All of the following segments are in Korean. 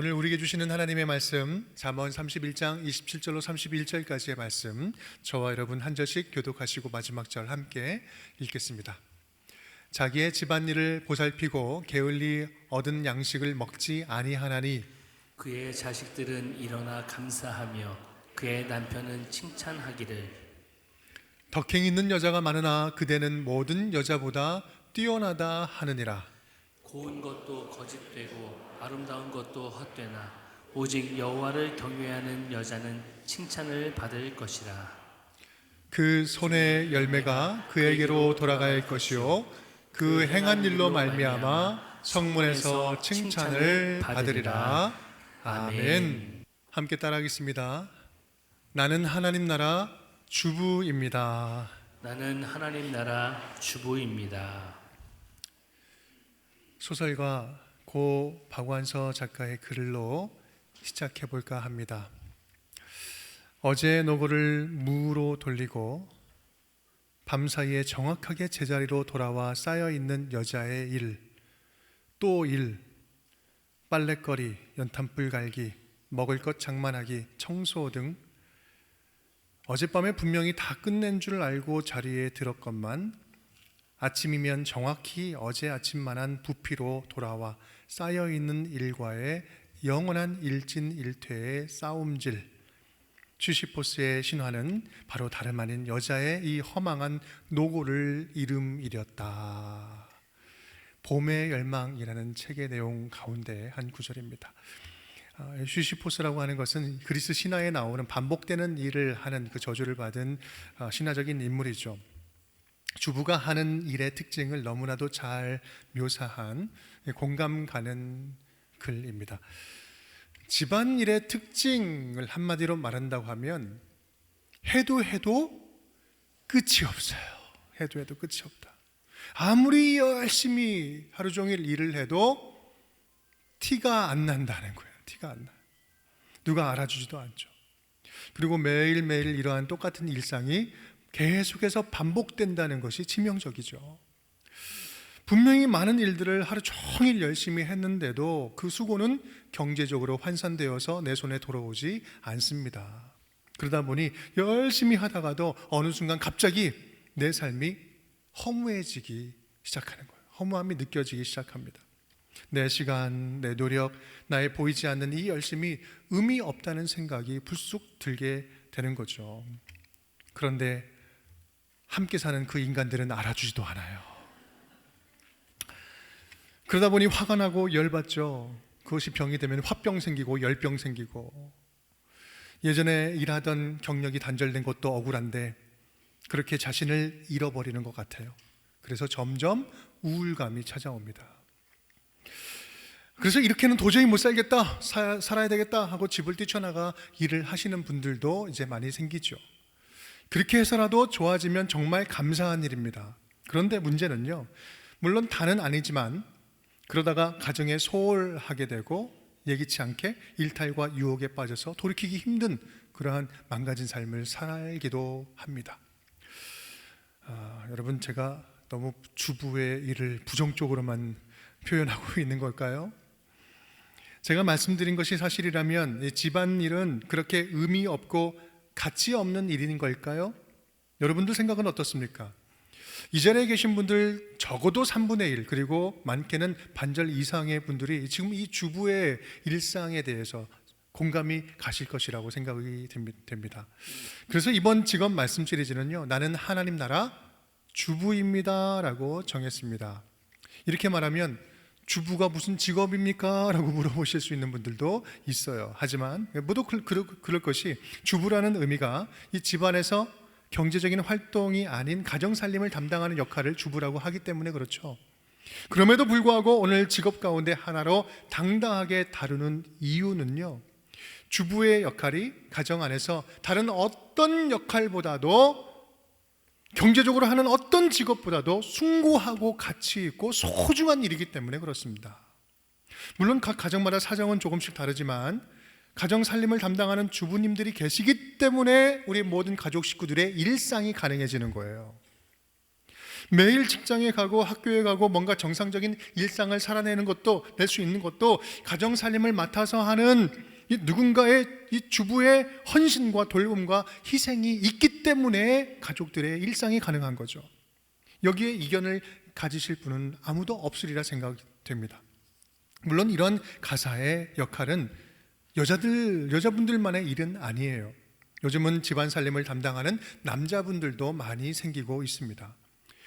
오늘 우리에게 주시는 하나님의 말씀 잠언 31장 27절로 31절까지의 말씀 저와 여러분 한 절씩 교독하시고 마지막 절 함께 읽겠습니다. 자기의 집안일을 보살피고 게을리 얻은 양식을 먹지 아니하나니 그의 자식들은 일어나 감사하며 그의 남편은 칭찬하기를 덕행 있는 여자가 많으나 그대는 모든 여자보다 뛰어나다 하느니라. 고운 것도 거짓되고 아름다운 것도 헛되나 오직 여호와를 경외하는 여자는 칭찬을 받을 것이라. 그 손의 열매가 그에게로 돌아갈 것이요. 그 행한 일로 말미암아 성문에서 칭찬을 받으리라. 아멘. 함께 따라하겠습니다. 나는 하나님 나라 주부입니다. 나는 하나님 나라 주부입니다. 소설가 고 박완서 작가의 글로 시작해 볼까 합니다. 어제 노고를 무로 돌리고 밤사이에 정확하게 제자리로 돌아와 쌓여 있는 여자의 일, 또 일, 빨래거리, 연탄불 갈기, 먹을 것 장만하기, 청소 등 어젯밤에 분명히 다 끝낸 줄 알고 자리에 들었건만 아침이면 정확히 어제 아침만한 부피로 돌아와 쌓여 있는 일과의 영원한 일진일퇴의 싸움질. 취시포스의 신화는 바로 다름 아닌 여자의 이 허망한 노고를 이름이렸다. 봄의 열망이라는 책의 내용 가운데 한 구절입니다. 아, 슈시포스라고 하는 것은 그리스 신화에 나오는 반복되는 일을 하는 그 저주를 받은 아, 신화적인 인물이죠. 주부가 하는 일의 특징을 너무나도 잘 묘사한 공감 가는 글입니다. 집안일의 특징을 한마디로 말한다고 하면 해도 해도 끝이 없어요. 해도 해도 끝이 없다. 아무리 열심히 하루 종일 일을 해도 티가 안 난다는 거예요. 티가 안 나. 누가 알아주지도 않죠. 그리고 매일매일 이러한 똑같은 일상이 계속해서 반복된다는 것이 치명적이죠. 분명히 많은 일들을 하루 종일 열심히 했는데도 그 수고는 경제적으로 환산되어서 내 손에 돌아오지 않습니다. 그러다 보니 열심히 하다가도 어느 순간 갑자기 내 삶이 허무해지기 시작하는 거예요. 허무함이 느껴지기 시작합니다. 내 시간, 내 노력, 나의 보이지 않는 이 열심이 의미 없다는 생각이 불쑥 들게 되는 거죠. 그런데 함께 사는 그 인간들은 알아주지도 않아요. 그러다 보니 화가 나고 열받죠. 그것이 병이 되면 화병 생기고 열병 생기고 예전에 일하던 경력이 단절된 것도 억울한데 그렇게 자신을 잃어버리는 것 같아요. 그래서 점점 우울감이 찾아옵니다. 그래서 이렇게는 도저히 못 살겠다, 사, 살아야 되겠다 하고 집을 뛰쳐나가 일을 하시는 분들도 이제 많이 생기죠. 그렇게 해서라도 좋아지면 정말 감사한 일입니다. 그런데 문제는요, 물론 다는 아니지만 그러다가 가정에 소홀하게 되고 예기치 않게 일탈과 유혹에 빠져서 돌이키기 힘든 그러한 망가진 삶을 살기도 합니다. 아, 여러분 제가 너무 주부의 일을 부정적으로만 표현하고 있는 걸까요? 제가 말씀드린 것이 사실이라면 집안 일은 그렇게 의미 없고 가치 없는 일인 걸까요? 여러분들 생각은 어떻습니까? 이 자리에 계신 분들 적어도 3분의 1 그리고 많게는 반절 이상의 분들이 지금 이 주부의 일상에 대해서 공감이 가실 것이라고 생각이 됩니다. 그래서 이번 직업 말씀 시리즈는요. 나는 하나님 나라 주부입니다라고 정했습니다. 이렇게 말하면 주부가 무슨 직업입니까? 라고 물어보실 수 있는 분들도 있어요. 하지만 모두 그럴 것이 주부라는 의미가 이 집안에서 경제적인 활동이 아닌 가정 살림을 담당하는 역할을 주부라고 하기 때문에 그렇죠. 그럼에도 불구하고 오늘 직업 가운데 하나로 당당하게 다루는 이유는요. 주부의 역할이 가정 안에서 다른 어떤 역할보다도 경제적으로 하는 어떤 직업보다도 숭고하고 가치 있고 소중한 일이기 때문에 그렇습니다. 물론 각 가정마다 사정은 조금씩 다르지만 가정 살림을 담당하는 주부님들이 계시기 때문에 우리 모든 가족 식구들의 일상이 가능해지는 거예요. 매일 직장에 가고 학교에 가고 뭔가 정상적인 일상을 살아내는 것도 낼 수 있는 것도 가정 살림을 맡아서 하는 이 누군가의 이 주부의 헌신과 돌봄과 희생이 있기 때문에 가족들의 일상이 가능한 거죠. 여기에 이견을 가지실 분은 아무도 없으리라 생각이 됩니다. 물론 이런 가사의 역할은 여자들 여자분들만의 일은 아니에요. 요즘은 집안 살림을 담당하는 남자분들도 많이 생기고 있습니다.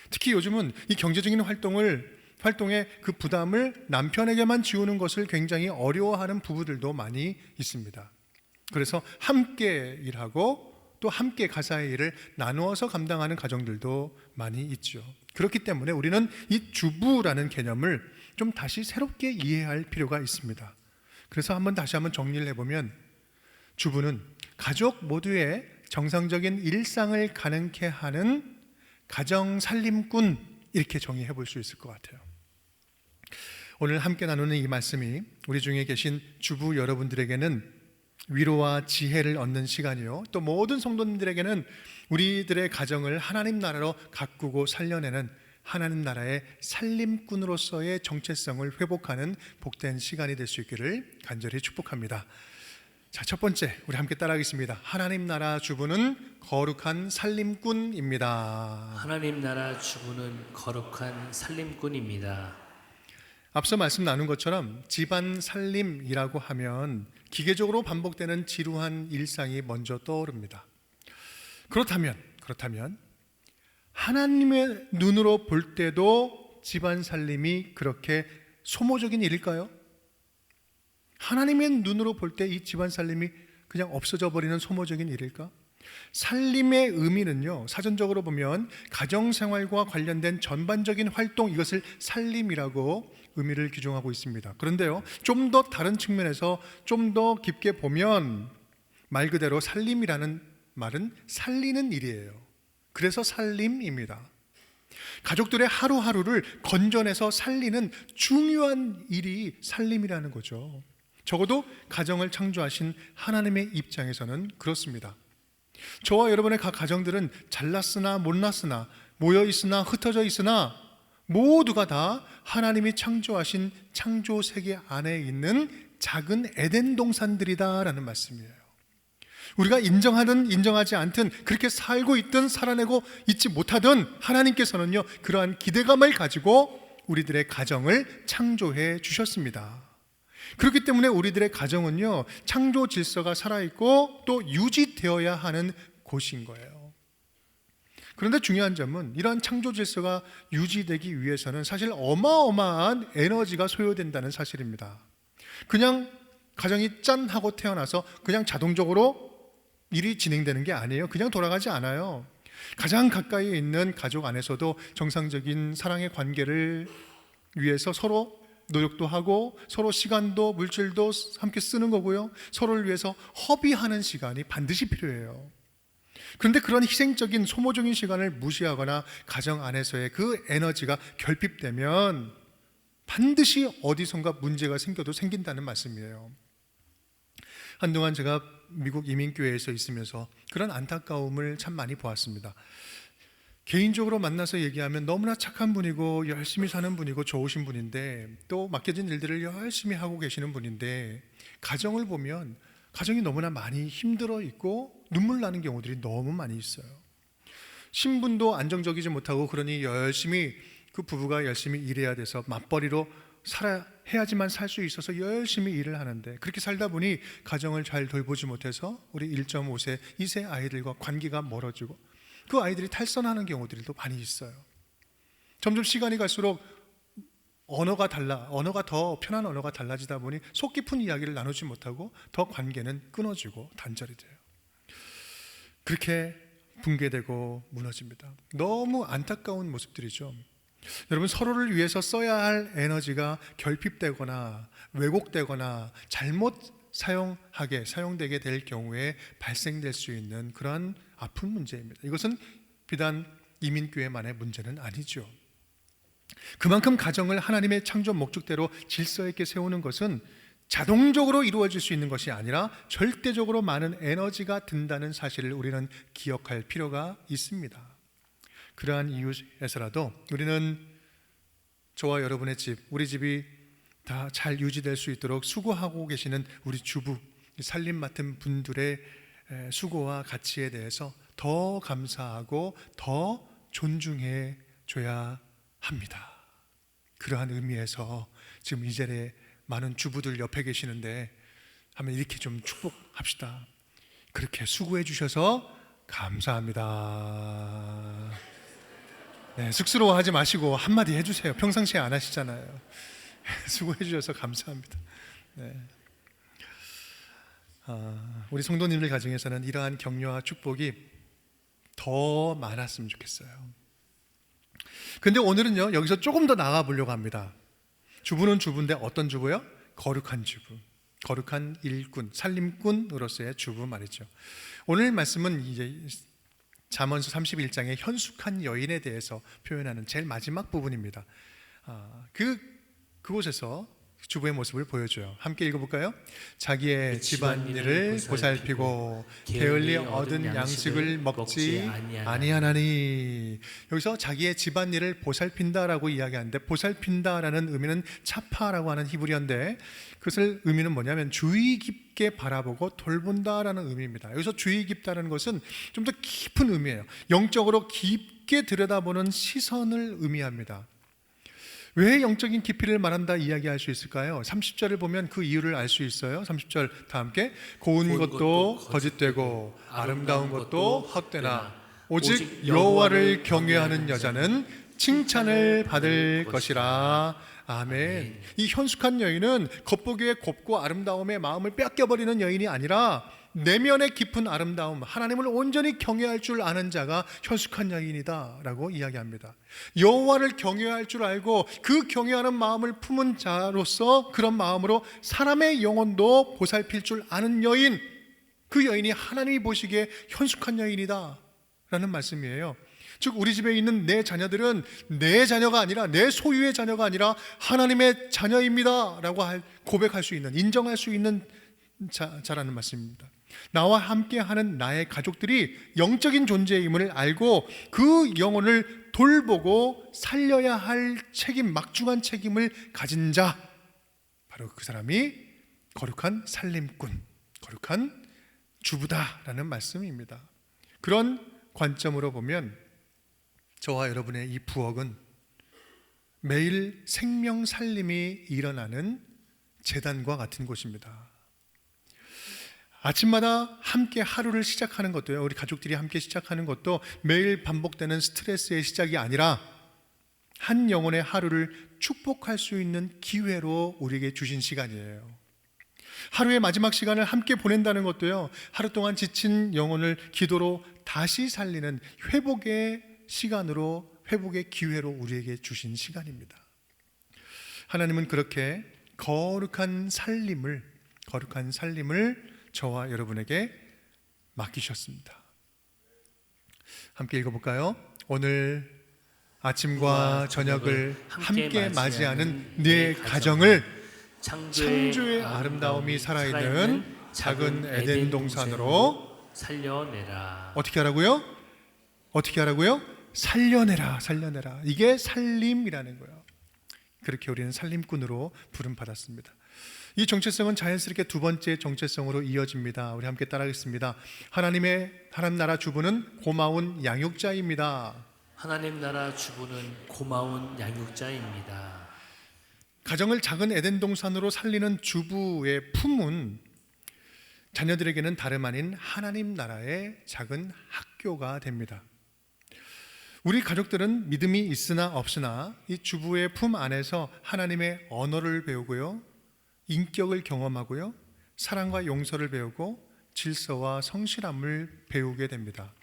특히 요즘은 이 경제적인 활동을 활동의 그 부담을 남편에게만 지우는 것을 굉장히 어려워하는 부부들도 많이 있습니다. 그래서 함께 일하고 또 함께 가사의 일을 나누어서 감당하는 가정들도 많이 있죠. 그렇기 때문에 우리는 이 주부라는 개념을 좀 다시 새롭게 이해할 필요가 있습니다. 그래서 한번 다시 한번 정리를 해보면 주부는 가족 모두의 정상적인 일상을 가능케 하는 가정 살림꾼 이렇게 정의해 볼 수 있을 것 같아요. 오늘 함께 나누는 이 말씀이 우리 중에 계신 주부 여러분들에게는 위로와 지혜를 얻는 시간이요. 또 모든 성도님들에게는 우리들의 가정을 하나님 나라로 가꾸고 살려내는 하나님 나라의 살림꾼으로서의 정체성을 회복하는 복된 시간이 될 수 있기를 간절히 축복합니다. 자, 첫 번째 우리 함께 따라하겠습니다. 하나님 나라 주부는 거룩한 살림꾼입니다. 하나님 나라 주부는 거룩한 살림꾼입니다. 앞서 말씀 나눈 것처럼 집안 살림이라고 하면 기계적으로 반복되는 지루한 일상이 먼저 떠오릅니다. 그렇다면 그렇다면 하나님의 눈으로 볼 때도 집안 살림이 그렇게 소모적인 일일까요? 하나님의 눈으로 볼 때 이 집안 살림이 그냥 없어져 버리는 소모적인 일일까? 살림의 의미는요, 사전적으로 보면 가정생활과 관련된 전반적인 활동, 이것을 살림이라고 의미를 규정하고 있습니다. 그런데요, 좀 더 다른 측면에서 좀 더 깊게 보면 말 그대로 살림이라는 말은 살리는 일이에요. 그래서 살림입니다. 가족들의 하루하루를 건져내서 살리는 중요한 일이 살림이라는 거죠. 적어도 가정을 창조하신 하나님의 입장에서는 그렇습니다. 저와 여러분의 각 가정들은 잘났으나 못났으나 모여 있으나 흩어져 있으나 모두가 다 하나님이 창조하신 창조 세계 안에 있는 작은 에덴 동산들이다라는 말씀이에요. 우리가 인정하든 인정하지 않든 그렇게 살고 있든 살아내고 있지 못하든 하나님께서는요 그러한 기대감을 가지고 우리들의 가정을 창조해 주셨습니다. 그렇기 때문에 우리들의 가정은요 창조 질서가 살아 있고 또 유지되어야 하는 곳인 거예요. 그런데 중요한 점은 이러한 창조 질서가 유지되기 위해서는 사실 어마어마한 에너지가 소요된다는 사실입니다. 그냥 가정이 짠 하고 태어나서 그냥 자동적으로 일이 진행되는 게 아니에요. 그냥 돌아가지 않아요. 가장 가까이 있는 가족 안에서도 정상적인 사랑의 관계를 위해서 서로 노력도 하고 서로 시간도 물질도 함께 쓰는 거고요. 서로를 위해서 허비하는 시간이 반드시 필요해요. 그런데 그런 희생적인 소모적인 시간을 무시하거나 가정 안에서의 그 에너지가 결핍되면 반드시 어디선가 문제가 생겨도 생긴다는 말씀이에요. 한동안 제가 미국 이민교회에서 있으면서 그런 안타까움을 참 많이 보았습니다. 개인적으로 만나서 얘기하면 너무나 착한 분이고 열심히 사는 분이고 좋으신 분인데 또 맡겨진 일들을 열심히 하고 계시는 분인데 가정을 보면 가정이 너무나 많이 힘들어 있고 눈물 나는 경우들이 너무 많이 있어요. 신분도 안정적이지 못하고 그러니 열심히 그 부부가 열심히 일해야 돼서 맞벌이로 살아 해야지만 살 수 있어서 열심히 일을 하는데 그렇게 살다 보니 가정을 잘 돌보지 못해서 우리 1.5세, 2세 아이들과 관계가 멀어지고 그 아이들이 탈선하는 경우들도 많이 있어요. 점점 시간이 갈수록 언어가 달라, 언어가 더 편한 언어가 달라지다 보니 속 깊은 이야기를 나누지 못하고 더 관계는 끊어지고 단절이 돼요. 그렇게 붕괴되고 무너집니다. 너무 안타까운 모습들이죠. 여러분 서로를 위해서 써야 할 에너지가 결핍되거나 왜곡되거나 잘못 사용하게 사용되게 될 경우에 발생될 수 있는 그러한 아픈 문제입니다. 이것은 비단 이민교회만의 문제는 아니죠. 그만큼 가정을 하나님의 창조 목적대로 질서 있게 세우는 것은 자동적으로 이루어질 수 있는 것이 아니라 절대적으로 많은 에너지가 든다는 사실을 우리는 기억할 필요가 있습니다. 그러한 이유에서라도 우리는 저와 여러분의 집, 우리 집이 다 잘 유지될 수 있도록 수고하고 계시는 우리 주부, 이 살림 맡은 분들의 에, 수고와 가치에 대해서 더 감사하고 더 존중해 줘야 합니다. 그러한 의미에서 지금 이 자리에 많은 주부들 옆에 계시는데 하면 이렇게 좀 축복합시다. 그렇게 수고해 주셔서 감사합니다. 네, 쑥스러워하지 마시고 한마디 해주세요. 평상시에 안 하시잖아요. 수고해 주셔서 감사합니다. 네. 아, 우리 성도님들 가정에서는 이러한 격려와 축복이 더 많았으면 좋겠어요. 근데 오늘은요 여기서 조금 더 나가 보려고 합니다. 주부는 주부인데 어떤 주부요? 거룩한 주부, 거룩한 일꾼, 살림꾼으로서의 주부 말이죠. 오늘 말씀은 이제 잠언서 31장의 현숙한 여인에 대해서 표현하는 제일 마지막 부분입니다. 아, 그 그곳에서 주부의 모습을 보여줘요. 함께 읽어볼까요? 자기의 그 집안일을 보살피고 게을리 얻은 양식을 먹지 아니하나니 여기서 자기의 집안일을 보살핀다라고 이야기하는데 보살핀다라는 의미는 차파라고 하는 히브리어인데 그것을 의미는 뭐냐면 주의 깊게 바라보고 돌본다라는 의미입니다. 여기서 주의 깊다는 것은 좀 더 깊은 의미예요. 영적으로 깊게 들여다보는 시선을 의미합니다. 왜 영적인 깊이를 말한다 이야기할 수 있을까요? 30절을 보면 그 이유를 알 수 있어요. 30절 다 함께 고운 것도 거짓되고 아름다운 것도 헛되나 오직 오직 여호와를 경외하는 여자는 칭찬을 받을 것이라. 아멘. 이 현숙한 여인은 겉보기에 곱고 아름다움에 마음을 뺏겨버리는 여인이 아니라 내면의 깊은 아름다움, 하나님을 온전히 경외할 줄 아는 자가 현숙한 여인이다라고 이야기합니다. 여호와를 경외할 줄 알고 그 경외하는 마음을 품은 자로서 그런 마음으로 사람의 영혼도 보살필 줄 아는 여인, 그 여인이 하나님이 보시기에 현숙한 여인이다라는 말씀이에요. 즉 우리 집에 있는 내 자녀들은 내 자녀가 아니라 내 소유의 자녀가 아니라 하나님의 자녀입니다라고 할- 고백할 수 있는 인정할 수 있는 자, 자라는 말씀입니다. 나와 함께 하는 나의 가족들이 영적인 존재임을 알고 그 영혼을 돌보고 살려야 할 책임, 막중한 책임을 가진 자, 바로 그 사람이 거룩한 살림꾼, 거룩한 주부다라는 말씀입니다. 그런 관점으로 보면 저와 여러분의 이 부엌은 매일 생명 살림이 일어나는 재단과 같은 곳입니다. 아침마다 함께 하루를 시작하는 것도요. 우리 가족들이 함께 시작하는 것도 매일 반복되는 스트레스의 시작이 아니라 한 영혼의 하루를 축복할 수 있는 기회로 우리에게 주신 시간이에요. 하루의 마지막 시간을 함께 보낸다는 것도요. 하루 동안 지친 영혼을 기도로 다시 살리는 회복의 시간으로 회복의 기회로 우리에게 주신 시간입니다. 하나님은 그렇게 거룩한 살림을 거룩한 살림을 저와 여러분에게 맡기셨습니다. 함께 읽어볼까요? 오늘 아침과 저녁을 함께 맞이하는 네 가정을 창조의 아름다움이 살아있는 작은 에덴 동산으로 살려내라. 어떻게 하라고요? 어떻게 하라고요? 살려내라, 살려내라. 이게 살림이라는 거예요. 그렇게 우리는 살림꾼으로 부름 받았습니다. 이 정체성은 자연스럽게 두 번째 정체성으로 이어집니다. 우리 함께 따라하겠습니다. 하나님의 하나님 나라 주부는 고마운 양육자입니다. 하나님 나라 주부는 고마운 양육자입니다. 가정을 작은 에덴 동산으로 살리는 주부의 품은 자녀들에게는 다름 아닌 하나님 나라의 작은 학교가 됩니다. 우리 가족들은 믿음이 있으나 없으나 이 주부의 품 안에서 하나님의 언어를 배우고요. 인격을 경험하고요. 사랑과 용서를 배우고 질서와 성실함을 배우게 됩니다.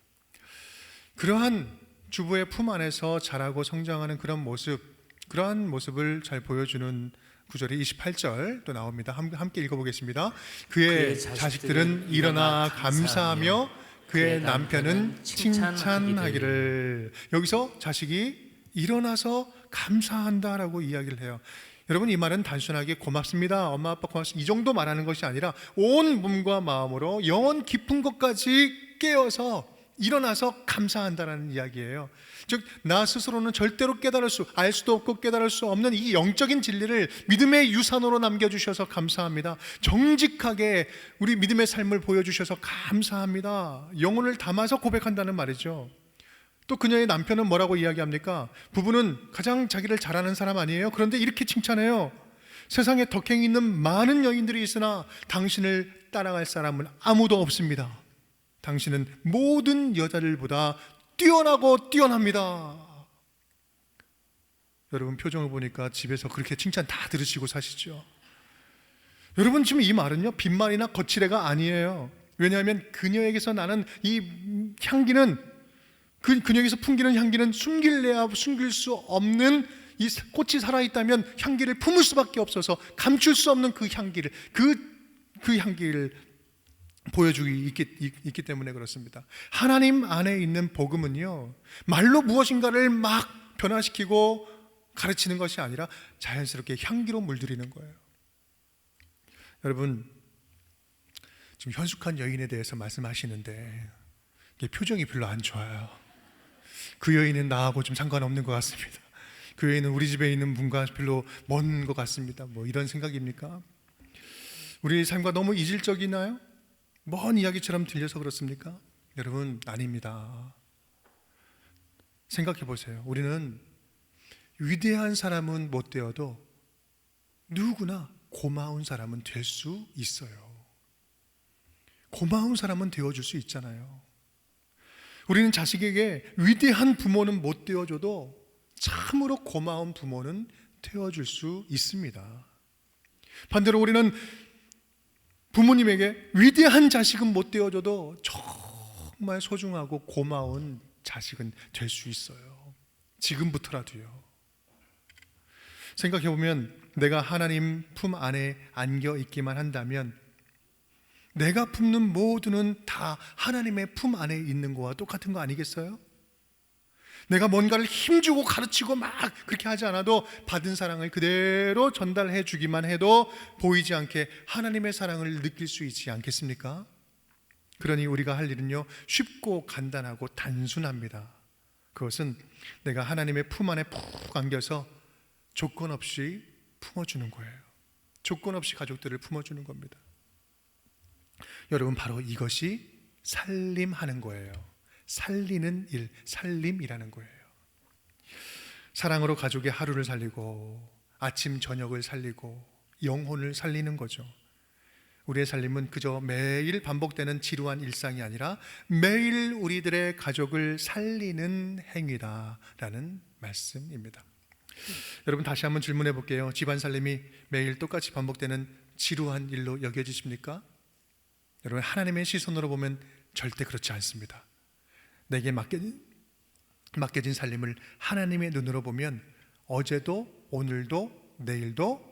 그러한 주부의 품 안에서 자라고 성장하는 그런 모습, 그러한 모습을 잘 보여주는 구절이 28절 또 나옵니다. 함- 함께 읽어보겠습니다. 그의 그의 자식들은 자식들은 일어나 감사하며 그의 남편은 칭찬하기를 여기서 자식이 일어나서 감사한다라고 이야기를 해요. 여러분 이 말은 단순하게 고맙습니다. 엄마 아빠 고맙습니다. 이 정도 말하는 것이 아니라 온 몸과 마음으로 영혼 깊은 것까지 깨어서 일어나서 감사한다라는 이야기예요. 즉, 나 스스로는 절대로 깨달을 수, 알 수도 없고 깨달을 수 없는 이 영적인 진리를 믿음의 유산으로 남겨주셔서 감사합니다. 정직하게 우리 믿음의 삶을 보여주셔서 감사합니다. 영혼을 담아서 고백한다는 말이죠. 또 그녀의 남편은 뭐라고 이야기합니까? 부부는 가장 자기를 잘하는 사람 아니에요? 그런데 이렇게 칭찬해요. 세상에 덕행이 있는 많은 여인들이 있으나 당신을 따라갈 사람은 아무도 없습니다. 당신은 모든 여자들보다 뛰어나고 뛰어납니다. 여러분 표정을 보니까 집에서 그렇게 칭찬 다 들으시고 사시죠. 여러분 지금 이 말은요 빈말이나 거칠애가 아니에요. 왜냐하면 그녀에게서 나는 이 향기는 그 그녀에게서 풍기는 향기는 숨길래야 숨길 수 없는 이 꽃이 살아 있다면 향기를 품을 수밖에 없어서 감출 수 없는 그 향기를 그 그 향기를 보여주기 있기, 있기 때문에 그렇습니다. 하나님 안에 있는 복음은요 말로 무엇인가를 막 변화시키고 가르치는 것이 아니라 자연스럽게 향기로 물들이는 거예요. 여러분 지금 현숙한 여인에 대해서 말씀하시는데 표정이 별로 안 좋아요. 그 여인은 나하고 좀 상관없는 것 같습니다. 그 여인은 우리 집에 있는 분과 별로 먼 것 같습니다. 뭐 이런 생각입니까? 우리 삶과 너무 이질적이나요? 먼 이야기처럼 들려서 그렇습니까? 여러분 아닙니다. 생각해 보세요. 우리는 위대한 사람은 못 되어도 누구나 고마운 사람은 될 수 있어요. 고마운 사람은 되어줄 수 있잖아요. 우리는 자식에게 위대한 부모는 못 되어줘도 참으로 고마운 부모는 되어줄 수 있습니다. 반대로 우리는 부모님에게 위대한 자식은 못 되어줘도 정말 소중하고 고마운 자식은 될 수 있어요. 지금부터라도요. 생각해 보면 내가 하나님 품 안에 안겨 있기만 한다면 내가 품는 모두는 다 하나님의 품 안에 있는 거와 똑같은 거 아니겠어요? 내가 뭔가를 힘주고 가르치고 막 그렇게 하지 않아도 받은 사랑을 그대로 전달해 주기만 해도 보이지 않게 하나님의 사랑을 느낄 수 있지 않겠습니까? 그러니 우리가 할 일은요, 쉽고 간단하고 단순합니다. 그것은 내가 하나님의 품 안에 푹 안겨서 조건 없이 품어주는 거예요. 조건 없이 가족들을 품어주는 겁니다. 여러분, 바로 이것이 살림하는 거예요. 살리는 일, 살림이라는 거예요. 사랑으로 가족의 하루를 살리고 아침 저녁을 살리고 영혼을 살리는 거죠. 우리의 살림은 그저 매일 반복되는 지루한 일상이 아니라 매일 우리들의 가족을 살리는 행위다라는 말씀입니다. 여러분 다시 한번 질문해 볼게요. 집안 살림이 매일 똑같이 반복되는 지루한 일로 여겨지십니까? 여러분 하나님의 시선으로 보면 절대 그렇지 않습니다. 내게 맡겨진, 맡겨진 살림을 하나님의 눈으로 보면 어제도 오늘도 내일도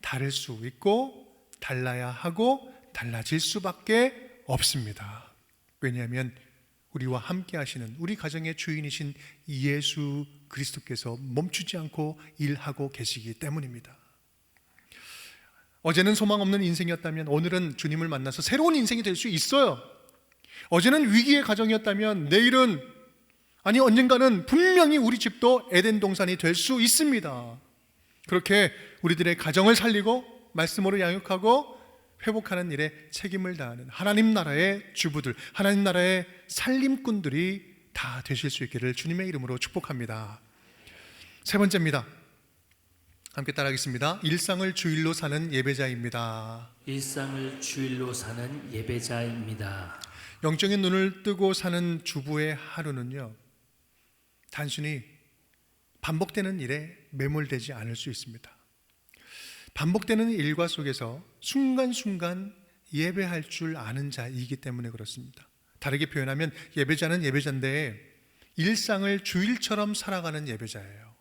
다를 수 있고 달라야 하고 달라질 수밖에 없습니다. 왜냐하면 우리와 함께 하시는 우리 가정의 주인이신 예수 그리스도께서 멈추지 않고 일하고 계시기 때문입니다. 어제는 소망 없는 인생이었다면 오늘은 주님을 만나서 새로운 인생이 될 수 있어요. 어제는 위기의 가정이었다면 내일은 아니 언젠가는 분명히 우리 집도 에덴 동산이 될 수 있습니다. 그렇게 우리들의 가정을 살리고 말씀으로 양육하고 회복하는 일에 책임을 다하는 하나님 나라의 주부들, 하나님 나라의 살림꾼들이 다 되실 수 있기를 주님의 이름으로 축복합니다. 세 번째입니다. 함께 따라하겠습니다. 일상을 주일로 사는 예배자입니다. 일상을 주일로 사는 예배자입니다. 영적인 눈을 뜨고 사는 주부의 하루는요, 단순히 반복되는 일에 매몰되지 않을 수 있습니다. 반복되는 일과 속에서 순간순간 예배할 줄 아는 자이기 때문에 그렇습니다. 다르게 표현하면 예배자는 예배자인데 일상을 주일처럼 살아가는 예배자예요.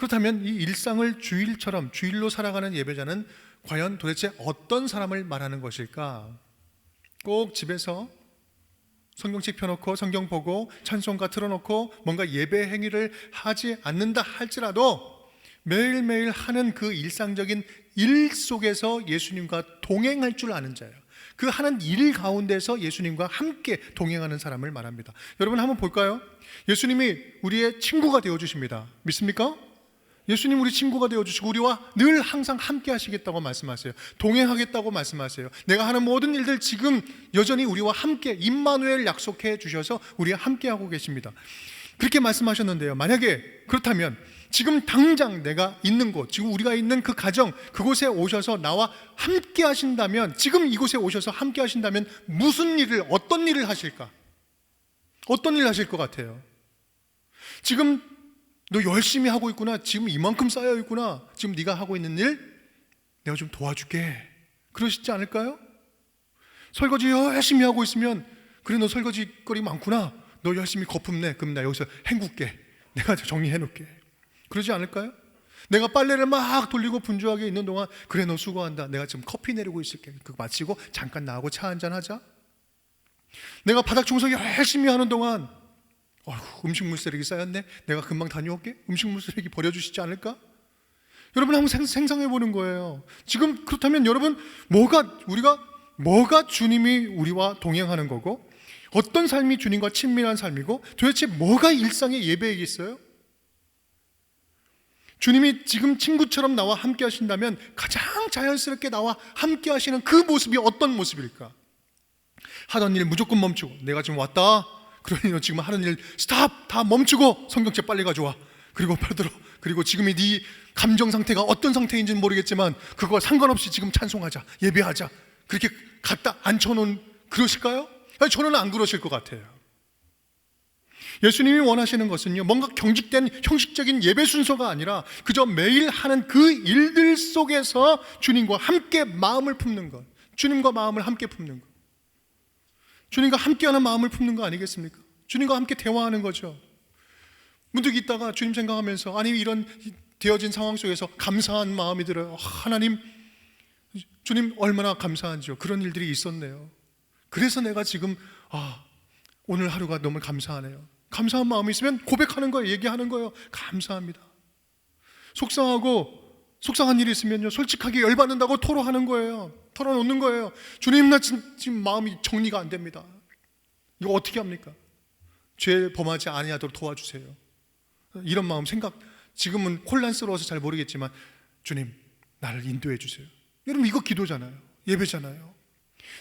그렇다면 이 일상을 주일처럼 주일로 살아가는 예배자는 과연 도대체 어떤 사람을 말하는 것일까? 꼭 집에서 성경책 펴놓고 성경 보고 찬송가 틀어놓고 뭔가 예배 행위를 하지 않는다 할지라도 매일매일 하는 그 일상적인 일 속에서 예수님과 동행할 줄 아는 자예요. 그 하는 일 가운데서 예수님과 함께 동행하는 사람을 말합니다. 여러분 한번 볼까요? 예수님이 우리의 친구가 되어 주십니다. 믿습니까? 예수님 우리 친구가 되어 주시고 우리와 늘 항상 함께 하시겠다고 말씀하세요. 동행하겠다고 말씀하세요. 내가 하는 모든 일들 지금 여전히 우리와 함께 임마누엘 약속해 주셔서 우리와 함께 하고 계십니다. 그렇게 말씀하셨는데요. 만약에 그렇다면 지금 당장 내가 있는 곳, 지금 우리가 있는 그 가정, 그곳에 오셔서 나와 함께 하신다면, 지금 이곳에 오셔서 함께 하신다면 무슨 일을, 어떤 일을 하실까? 어떤 일을 하실 것 같아요? 지금 너 열심히 하고 있구나. 지금 이만큼 쌓여 있구나. 지금 네가 하고 있는 일 내가 좀 도와줄게. 그러시지 않을까요? 설거지 열심히 하고 있으면 그래 너 설거지 거리 많구나. 너 열심히 거품 내. 그럼 나 여기서 헹굴게. 내가 정리해 놓을게. 그러지 않을까요? 내가 빨래를 막 돌리고 분주하게 있는 동안 그래 너 수고한다. 내가 지금 커피 내리고 있을게. 그거 마치고 잠깐 나하고 차 한잔 하자. 내가 바닥 청소기 열심히 하는 동안 음식물 쓰레기 쌓였네. 내가 금방 다녀올게. 음식물 쓰레기 버려주시지 않을까? 여러분 한번 생- 생각해 보는 거예요. 지금 그렇다면 여러분 뭐가 우리가 뭐가 주님이 우리와 동행하는 거고 어떤 삶이 주님과 친밀한 삶이고 도대체 뭐가 일상의 예배이겠어요? 주님이 지금 친구처럼 나와 함께 하신다면 가장 자연스럽게 나와 함께 하시는 그 모습이 어떤 모습일까? 하던 일 무조건 멈추고 내가 지금 왔다. 그러니 너 지금 하는 일 스탑 다 멈추고 성경책 빨리 가져와. 그리고 베드로 그리고 지금이 네 감정 상태가 어떤 상태인지는 모르겠지만 그거 상관없이 지금 찬송하자 예배하자 그렇게 갖다 앉혀놓은 그러실까요? 아니, 저는 안 그러실 것 같아요. 예수님이 원하시는 것은요, 뭔가 경직된 형식적인 예배 순서가 아니라 그저 매일 하는 그 일들 속에서 주님과 함께 마음을 품는 것, 주님과 마음을 함께 품는 것. 주님과 함께하는 마음을 품는 거 아니겠습니까? 주님과 함께 대화하는 거죠. 문득 있다가 주님 생각하면서 아니 이런 되어진 상황 속에서 감사한 마음이 들어요. 하나님, 주님 얼마나 감사한지요. 그런 일들이 있었네요. 그래서 내가 지금 아 오늘 하루가 너무 감사하네요. 감사한 마음이 있으면 고백하는 거예요. 얘기하는 거예요. 감사합니다. 속상하고 속상한 일이 있으면요 솔직하게 열받는다고 토로하는 거예요. 털어놓는 거예요. 주님 나 지금, 마음이 정리가 안 됩니다. 이거 어떻게 합니까? 죄 범하지 아니하도록 도와주세요. 이런 마음 생각 지금은 혼란스러워서 잘 모르겠지만 주님 나를 인도해 주세요. 여러분 이거 기도잖아요. 예배잖아요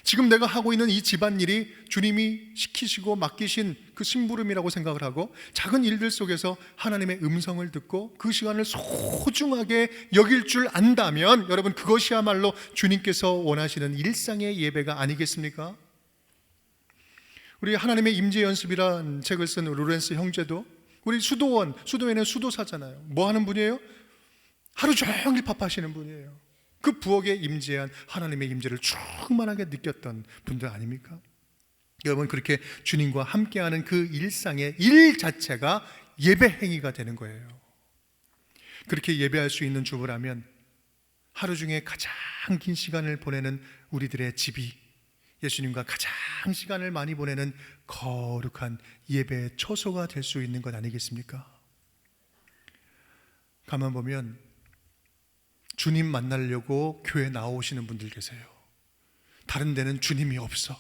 지금 내가 하고 있는 이 집안일이 주님이 시키시고 맡기신 그 심부름이라고 생각을 하고 작은 일들 속에서 하나님의 음성을 듣고 그 시간을 소중하게 여길 줄 안다면 여러분 그것이야말로 주님께서 원하시는 일상의 예배가 아니겠습니까? 우리 하나님의 임재 연습이란 책을 쓴 로렌스 형제도 우리 수도원, 수도에는 수도사잖아요. 뭐 하는 분이에요? 하루 종일 밥하시는 분이에요. 그 부엌에 임재한 하나님의 임재를 충만하게 느꼈던 분들 아닙니까? 여러분 그렇게 주님과 함께하는 그 일상의 일 자체가 예배 행위가 되는 거예요. 그렇게 예배할 수 있는 주부라면 하루 중에 가장 긴 시간을 보내는 우리들의 집이 예수님과 가장 시간을 많이 보내는 거룩한 예배의 처소가 될 수 있는 것 아니겠습니까? 가만 보면 주님 만나려고 교회 나오시는 분들 계세요. 다른 데는 주님이 없어.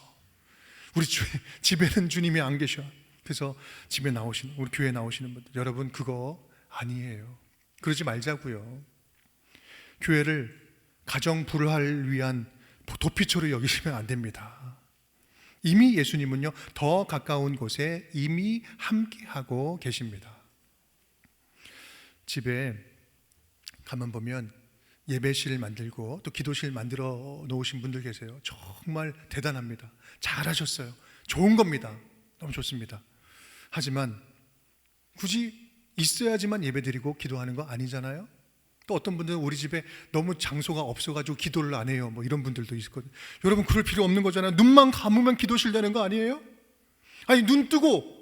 우리 주, 집에는 주님이 안 계셔. 그래서 집에 나오시는 우리 교회 나오시는 분들 여러분 그거 아니에요. 그러지 말자고요. 교회를 가정 불화를 위한 도피처로 여기시면 안 됩니다. 이미 예수님은요 더 가까운 곳에 이미 함께하고 계십니다. 집에 가만 보면 예배실 만들고 또 기도실 만들어 놓으신 분들 계세요. 정말 대단합니다. 잘하셨어요. 좋은 겁니다. 너무 좋습니다. 하지만 굳이 있어야지만 예배드리고 기도하는 거 아니잖아요. 또 어떤 분들은 우리 집에 너무 장소가 없어가지고 기도를 안 해요. 뭐 이런 분들도 있거든요. 여러분 그럴 필요 없는 거잖아요. 눈만 감으면 기도실 되는 거 아니에요? 아니 눈 뜨고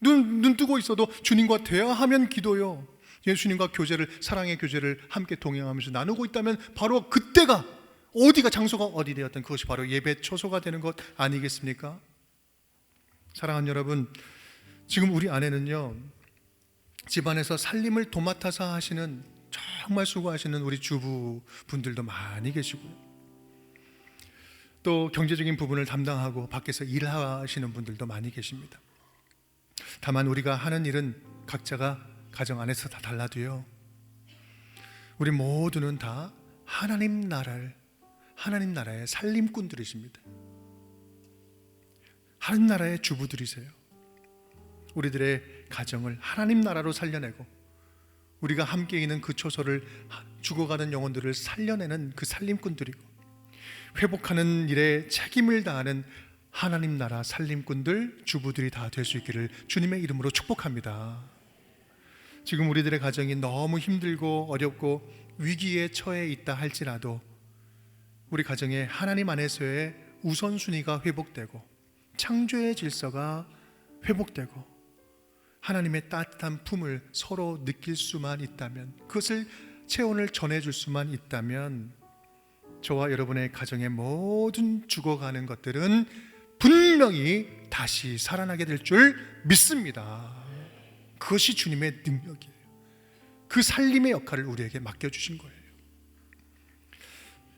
눈, 눈 뜨고 있어도 주님과 대화하면 기도요. 예수님과 교제를 사랑의 교제를 함께 동행하면서 나누고 있다면 바로 그때가 어디가 장소가 어디 되었던 그것이 바로 예배 초소가 되는 것 아니겠습니까? 사랑하는 여러분, 지금 우리 안에는요 집안에서 살림을 도맡아서 하시는 정말 수고하시는 우리 주부 분들도 많이 계시고요. 또 경제적인 부분을 담당하고 밖에서 일하시는 분들도 많이 계십니다. 다만 우리가 하는 일은 각자가 가정 안에서 다 달라도요. 우리 모두는 다 하나님 나라를 하나님 나라의 살림꾼들이십니다. 하나님 나라의 주부들이세요. 우리들의 가정을 하나님 나라로 살려내고 우리가 함께 있는 그 초소를 죽어가는 영혼들을 살려내는 그 살림꾼들이고 회복하는 일에 책임을 다하는 하나님 나라 살림꾼들 주부들이 다 될 수 있기를 주님의 이름으로 축복합니다. 지금 우리들의 가정이 너무 힘들고 어렵고 위기에 처해 있다 할지라도 우리 가정에 하나님 안에서의 우선순위가 회복되고 창조의 질서가 회복되고 하나님의 따뜻한 품을 서로 느낄 수만 있다면 그것을 체온을 전해줄 수만 있다면 저와 여러분의 가정의 모든 죽어가는 것들은 분명히 다시 살아나게 될 줄 믿습니다. 그것이 주님의 능력이에요. 그 살림의 역할을 우리에게 맡겨주신 거예요.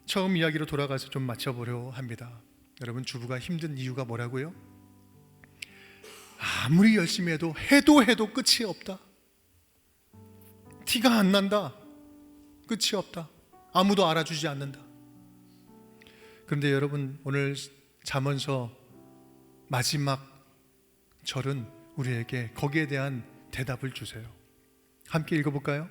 처음 이야기로 돌아가서 좀 맞춰보려 합니다. 여러분 주부가 힘든 이유가 뭐라고요? 아무리 열심히 해도 해도 해도 끝이 없다. 티가 안 난다. 끝이 없다. 아무도 알아주지 않는다. 그런데 여러분 오늘 잠언서 마지막 절은 우리에게 거기에 대한 대답을 주세요. 함께 읽어볼까요?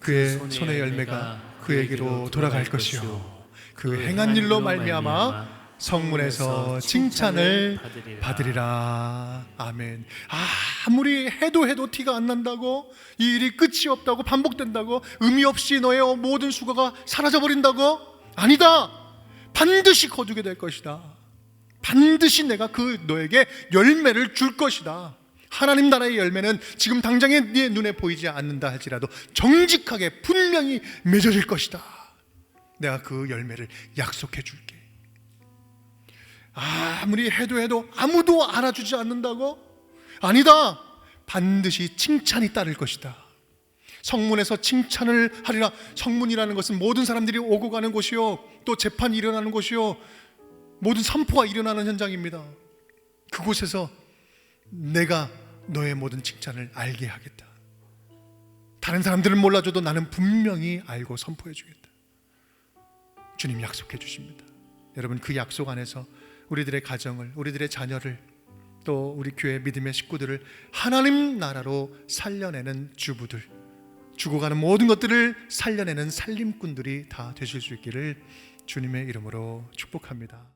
그의 손의 열매가 그에게로 돌아갈 것이요 그 행한 일로 말미암아 성문에서 칭찬을 받으리라. 아멘. 아무리 해도 해도 티가 안 난다고 이 일이 끝이 없다고 반복된다고 의미 없이 너의 모든 수고가 사라져 버린다고 아니다. 반드시 거두게 될 것이다. 반드시 내가 그 너에게 열매를 줄 것이다. 하나님 나라의 열매는 지금 당장에 네 눈에 보이지 않는다 할지라도 정직하게 분명히 맺어질 것이다. 내가 그 열매를 약속해 줄게. 아무리 해도 해도 아무도 알아주지 않는다고? 아니다. 반드시 칭찬이 따를 것이다. 성문에서 칭찬을 하리라. 성문이라는 것은 모든 사람들이 오고 가는 곳이요. 또 재판이 일어나는 곳이요. 모든 선포가 일어나는 현장입니다. 그곳에서 내가 너의 모든 칭찬을 알게 하겠다. 다른 사람들은 몰라줘도 나는 분명히 알고 선포해 주겠다. 주님 약속해 주십니다. 여러분 그 약속 안에서 우리들의 가정을, 우리들의 자녀를 또 우리 교회 믿음의 식구들을 하나님 나라로 살려내는 주부들, 죽어가는 모든 것들을 살려내는 살림꾼들이 다 되실 수 있기를 주님의 이름으로 축복합니다.